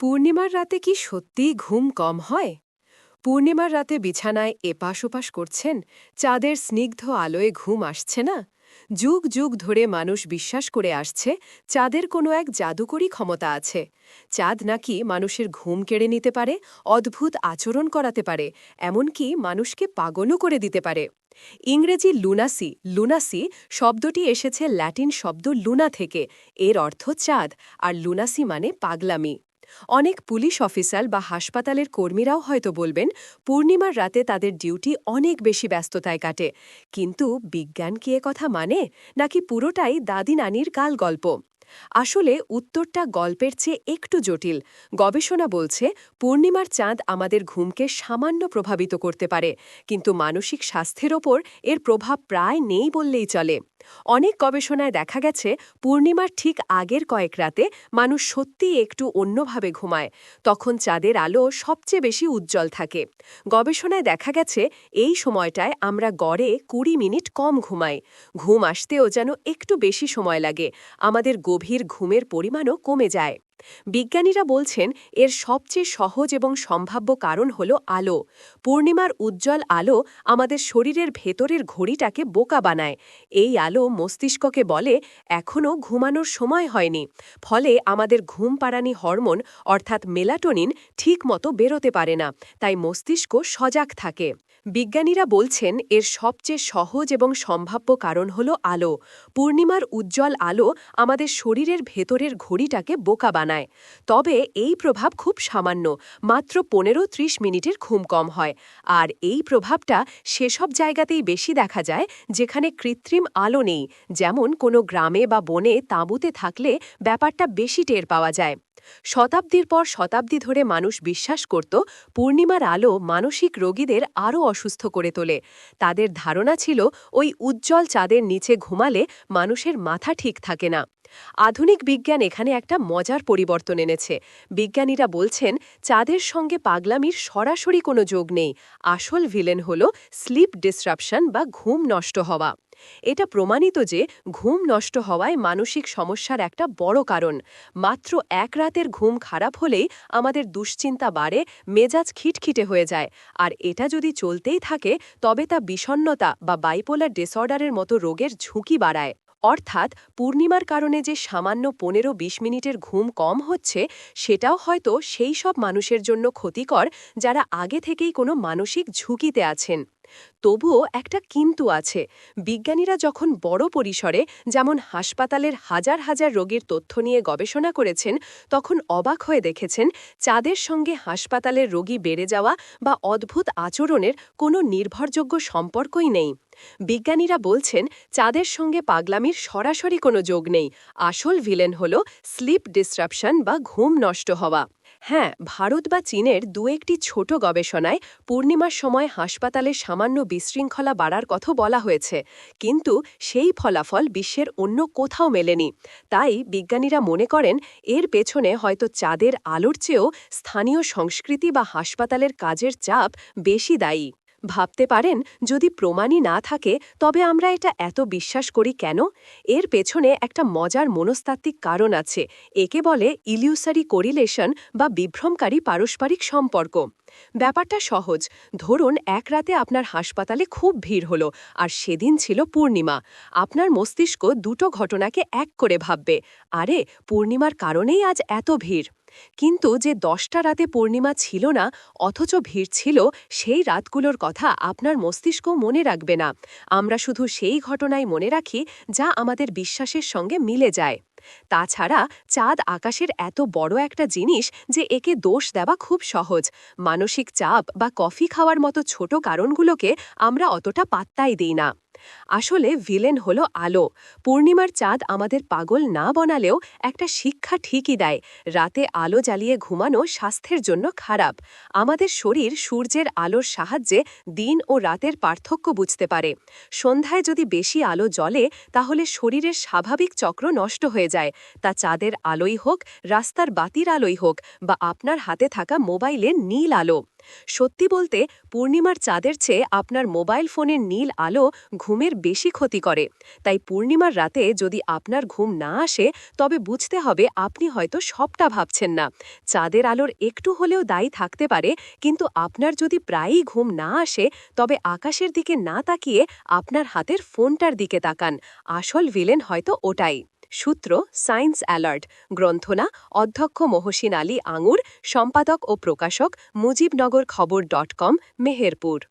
পূর্ণিমার রাতে কি সত্যিই ঘুম কম হয়? পূর্ণিমার রাতে বিছানায় এপাশ ওপাশ করছেন, চাঁদের স্নিগ্ধ আলোয় ঘুম আসছে না? যুগ যুগ ধরে মানুষ বিশ্বাস করে আসছে, চাঁদের কোনো এক জাদুকরী ক্ষমতা আছে। চাঁদ নাকি মানুষের ঘুম কেড়ে নিতে পারে, অদ্ভুত আচরণ করাতে পারে, এমনকি মানুষকে পাগলও করে দিতে পারে। ইংরেজি লুনাসি লুনাসি শব্দটি এসেছে ল্যাটিন শব্দ লুনা থেকে, এর অর্থ চাঁদ, আর লুনাসি মানে পাগলামি। অনেক পুলিশ অফিসার বা হাসপাতালের কর্মীরাও হয়তো বলবেন, পূর্ণিমার রাতে তাদের ডিউটি অনেক বেশি ব্যস্ততায় কাটে। কিন্তু বিজ্ঞান কি কথা মানে? নাকি পুরোটাই দাদি নানির কাল গল্প আসলে উত্তরটা গল্পের চেয়ে একটু জটিল। গবেষণা বলছে, পূর্ণিমার চাঁদ আমাদের ঘুমকে সামান্য প্রভাবিত করতে পারে, কিন্তু মানসিক স্বাস্থ্যের ওপর এর প্রভাব প্রায় নেই বললেই চলে। অনেক গবেষণায় দেখা গেছে, পূর্ণিমার ঠিক আগের কয়েক রাতে মানুষ সত্যিই একটু অন্যভাবে ঘুমায়, তখন চাঁদের আলো সবচেয়ে বেশি উজ্জ্বল থাকে। গবেষণায় দেখা গেছে, এই সময়টায় আমরা গড়ে কুড়ি মিনিট কম ঘুমাই। ঘুম আসতেও যেন একটু বেশি সময় লাগে। আমাদের গভীর ঘুমের পরিমাণও কমে যায়। বিজ্ঞানীরা বলছেন, এর সবচেয়ে সহজ এবং সম্ভাব্য কারণ হল আলো। পূর্ণিমার উজ্জ্বল আলো আমাদের শরীরের ভেতরের ঘড়িটাকে বোকা বানায়। এই আলো মস্তিষ্ককে বলে, এখনও ঘুমানোর সময় হয়নি। ফলে আমাদের ঘুম পাড়ানি হরমোন, অর্থাৎ মেলাটোনিন, ঠিকমতো বেরোতে পারে না, তাই মস্তিষ্ক সজাগ থাকে। বিজ্ঞানীরা বলছেন, এর সবচেয়ে সহজ এবং সম্ভাব্য কারণ হল আলো। পূর্ণিমার উজ্জ্বল আলো আমাদের শরীরের ভেতরের ঘড়িটাকে বোকা বানায়। তবে এই প্রভাব খুব সামান্য, মাত্র পনেরো ত্রিশ মিনিটের ঘুম কম হয়। আর এই প্রভাবটা সেসব জায়গাতেই বেশি দেখা যায়, যেখানে কৃত্রিম আলো নেই। যেমন কোনো গ্রামে বা বনে তাঁবুতে থাকলে ব্যাপারটা বেশি টের পাওয়া যায়। শতাব্দীর পর শতাব্দী ধরে মানুষ বিশ্বাস করত, পূর্ণিমার আলো মানসিক রোগীদের আরও অসুস্থ করে তোলে। তাদের ধারণা ছিল, ওই উজ্জ্বল চাঁদের নিচে ঘুমালে মানুষের মাথা ঠিক থাকে না। আধুনিক বিজ্ঞান এখানে একটা মজার পরিবর্তন এনেছে। বিজ্ঞানীরা বলছেন, চাঁদের সঙ্গে পাগলামির সরাসরি কোনো যোগ নেই। আসল ভিলেন হল স্লিপ ডিসরাপশন বা ঘুম নষ্ট হওয়া। এটা প্রমাণিত যে ঘুম নষ্ট হওয়ায় মানসিক সমস্যার একটা বড় কারণ। মাত্র এক রাতের ঘুম খারাপ হলেই আমাদের দুশ্চিন্তা বাড়ে, মেজাজ খিটখিটে হয়ে যায়। আর এটা যদি চলতেই থাকে, তবে তা বিষণ্নতা বা বাইপোলার ডিসঅর্ডারের মতো রোগের ঝুঁকি বাড়ায়। অর্থাৎ পূর্ণিমার কারণে যে সামান্য পনেরো বিশ মিনিটের ঘুম কম হচ্ছে, সেটাও হয়তো সেই সব মানুষের জন্য ক্ষতিকর যারা আগে থেকেই কোনো মানসিক ঝুঁকিতে আছেন। তবুও একটা কিন্তু আছে। বিজ্ঞানীরা যখন বড় পরিসরে যেমন হাসপাতালের হাজার হাজার রোগীর তথ্য নিয়ে গবেষণা করেছেন, তখন অবাক হয়ে দেখেছেন চাঁদের সঙ্গে হাসপাতালের রোগী বেড়ে যাওয়া বা অদ্ভুত আচরণের কোনো নির্ভরযোগ্য সম্পর্কই নেই। বিজ্ঞানীরা বলছেন, চাঁদের সঙ্গে পাগলামির সরাসরি কোনো যোগ নেই। আসল ভিলেন হল স্লিপ ডিসরাপশন বা ঘুম নষ্ট হওয়া। হ্যাঁ ভারত বা চীনের দু একটি ছোট গবেষণায় পূর্ণিমার সময় হাসপাতালে সামান্য বিশৃঙ্খলা বাড়ার কথা বলা হয়েছে। কিন্তু সেই ফলাফল বিশ্বের অন্য কোথাও মেলেনি। তাই বিজ্ঞানীরা মনে করেন, এর পেছনে হয়তো চাঁদের আলোর চেয়েও স্থানীয় সংস্কৃতি বা হাসপাতালের কাজের চাপ বেশি দায়ী। ভাবতে পারেন, যদি প্রমাণই না থাকে, তবে আমরা এটা এত বিশ্বাস করি কেন? এর পেছনে একটা মজার মনস্তাত্ত্বিক কারণ আছে। একে বলে ইলিউসারি কোরিলেশন বা বিভ্রমকারী পারস্পরিক সম্পর্ক। ব্যাপারটা সহজ। ধরুন, এক রাতে আপনার হাসপাতালে খুব ভিড় হলো, আর সেদিন ছিল পূর্ণিমা। আপনার মস্তিষ্ক দুটো ঘটনাকে এক করে ভাববে। আরে, পূর্ণিমার কারণেই আজ এত ভিড়। কিন্তু যে দশটা রাতে পূর্ণিমা ছিল না, অথচ ভিড় ছিল, সেই রাতগুলোর কথা আপনার মস্তিষ্ক মনে রাখবে না। আমরা শুধু সেই ঘটনাই মনে রাখি, যা আমাদের বিশ্বাসের সঙ্গে মিলে যায়। তাছাড়া চাঁদ আকাশের এত বড় একটা জিনিস যে একে দোষ দেওয়া খুব সহজ। মানসিক চাপ বা কফি খাওয়ার মতো ছোট কারণগুলোকে আমরা অতটা পাত্তাই দিই না। আসলে ভিলেন হল আলো। পূর্ণিমার চাঁদ আমাদের পাগল না বনালেও একটা শিক্ষা ঠিকই দেয়। রাতে আলো জ্বালিয়ে ঘুমানো স্বাস্থ্যের জন্য খারাপ। আমাদের শরীর সূর্যের আলোর সাহায্যে দিন ও রাতের পার্থক্য বুঝতে পারে। সন্ধ্যায় যদি বেশি আলো জ্বলে, তাহলে শরীরের স্বাভাবিক চক্র নষ্ট হয়ে যায়। তা চাঁদের আলোই হোক, রাস্তার বাতির আলোই হোক বা আপনার হাতে থাকা মোবাইলের নীল আলো। সত্যি বলতে, পূর্ণিমার চাঁদের চেয়ে আপনার মোবাইল ফোনের নীল আলো ঘুমের বেশি ক্ষতি করে। তাই পূর্ণিমার রাতে যদি আপনার ঘুম না আসে, তবে বুঝতে হবে আপনি হয়তো সবটা ভাবছেন না। চাঁদের আলোর একটু হলেও দায়ী থাকতে পারে, কিন্তু আপনার যদি প্রায়ই ঘুম না আসে, তবে আকাশের দিকে না তাকিয়ে আপনার হাতের ফোনটার দিকে তাকান। আসল ভিলেন হয়তো ওটাই। সূত্র সায়েন্স অ্যালার্ট। গ্রন্থনা অধ্যক্ষ মহসিন আলী আঙুর, সম্পাদক ও প্রকাশক মুজিবনগর খবর ডট কম, মেহেরপুর।